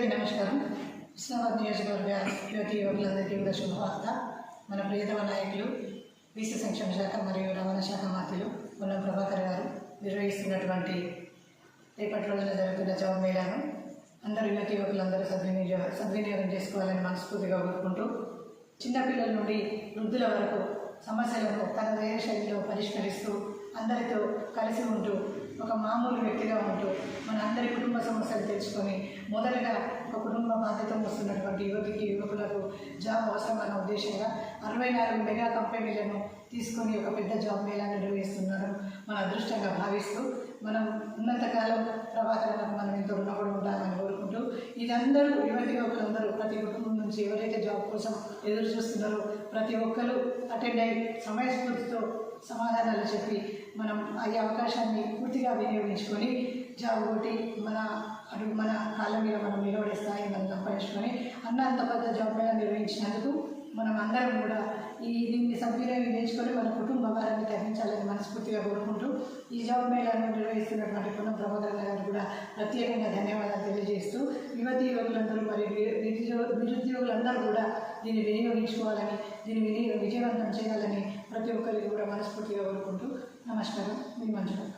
అందరికీ నమస్కారం. ఇస్లామాబాద్ నియోజకవర్గ యువతి యువకులందరికీ కూడా శుభవార్త. మన ప్రియతమ నాయకులు బీసీ సంక్షేమ శాఖ మరియు రవాణా శాఖ మంత్రులు పొన్నం ప్రభాకర్ గారు నిర్వహిస్తున్నటువంటి రేపటి రోజున జరుగుతున్న జాబ్ మేళాను అందరూ యువతి యువకులందరూ సద్వినియోగం సద్వినియోగం చేసుకోవాలని మనస్ఫూర్తిగా కోరుకుంటూ చిన్నపిల్లల నుండి వృద్ధుల వరకు సమస్యలను తన వేరే శైలిలో పరిష్కరిస్తూ అందరితో కలిసి ఉంటూ ఒక మామూలు వ్యక్తిగా ఉంటూ మన అందరి కుటుంబ సమస్యలు తెలుసుకొని మొదటగా ఒక కుటుంబ బాధ్యత వస్తున్నటువంటి యువతికి యువకులకు జాబ్ అవసరమైన ఉద్దేశంగా అరవై నాలుగు మెగా కంపెనీలను తీసుకొని ఒక పెద్ద జాబ్ మేళాన్ని నిర్వహిస్తున్నారు. మన అదృష్టంగా భావిస్తూ మనం ఉన్నంతకాలం ప్రభాకరణకు మనం ఎంతో రుణపడి ఉండాలని కోరుకుంటూ ఇదందరూ యువతి యువకులందరూ ప్రతి కుటుంబం నుంచి ఎవరైతే జాబ్ కోసం ఎదురు చూస్తున్నారో ప్రతి ఒక్కరూ అటెండ్ అయ్యి సమయస్ఫూర్తితో సమాధానాలు చెప్పి మనం ఈ అవకాశాన్ని పూర్తిగా వినియోగించుకొని జాబ్ కొట్టి మన అడుగు మన కాళ్ళ మీద మనం నిలబడే స్థాయి మనం సంపాదించుకొని అన్న అంత పెద్ద జాబ్ మేళ నిర్వహించినందుకు మనం అందరం కూడా ఈ దీన్ని సభ్యులను నేర్చుకొని మన కుటుంబ భారాన్ని మనస్ఫూర్తిగా కోరుకుంటూ ఈ జాబ్ మేళాను నిర్వహిస్తున్నటువంటి పునః ప్రభాకర్ గారికి కూడా ప్రత్యేకంగా ధన్యవాదాలు తెలియజేస్తూ యువతి యువకులందరూ మరి నిరుద్యోగులందరూ కూడా దీన్ని వినియోగించుకోవాలని దీన్ని వినియోగ విజయవంతం చేయాలని ప్రతి ఒక్కరికి కూడా మనస్ఫూర్తిగా కోరుకుంటూ నమస్కారం. మీ మంజుల.